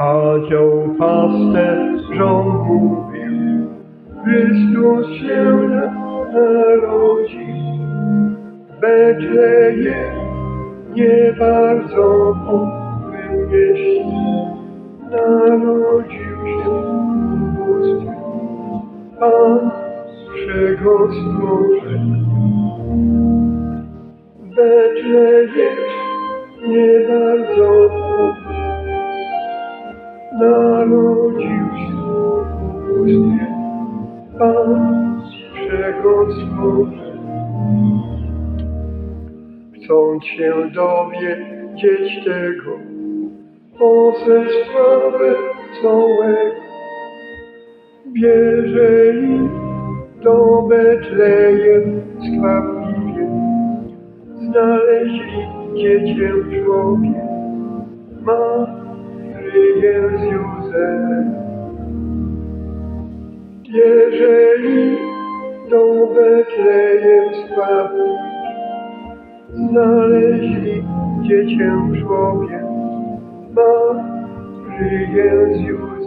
Anioł pasterzom mówił, Chrystus się narodzi. Betlejem nie bardzo obłym mieście, narodził się w ubóstwie. Pan wszego stworzenia. Betlejem nie bardzo narodził się ubóstwie. Pan wszego stworzenia. Chcąc się dowiedzieć tego, posestwa wesołego, bierzeli do Betlejem skwapliwie, znaleźli dziecię w Jeżeli do Betlejem skwapliwie, znaleźli dziecię w żłobie, Maryję z Józefem.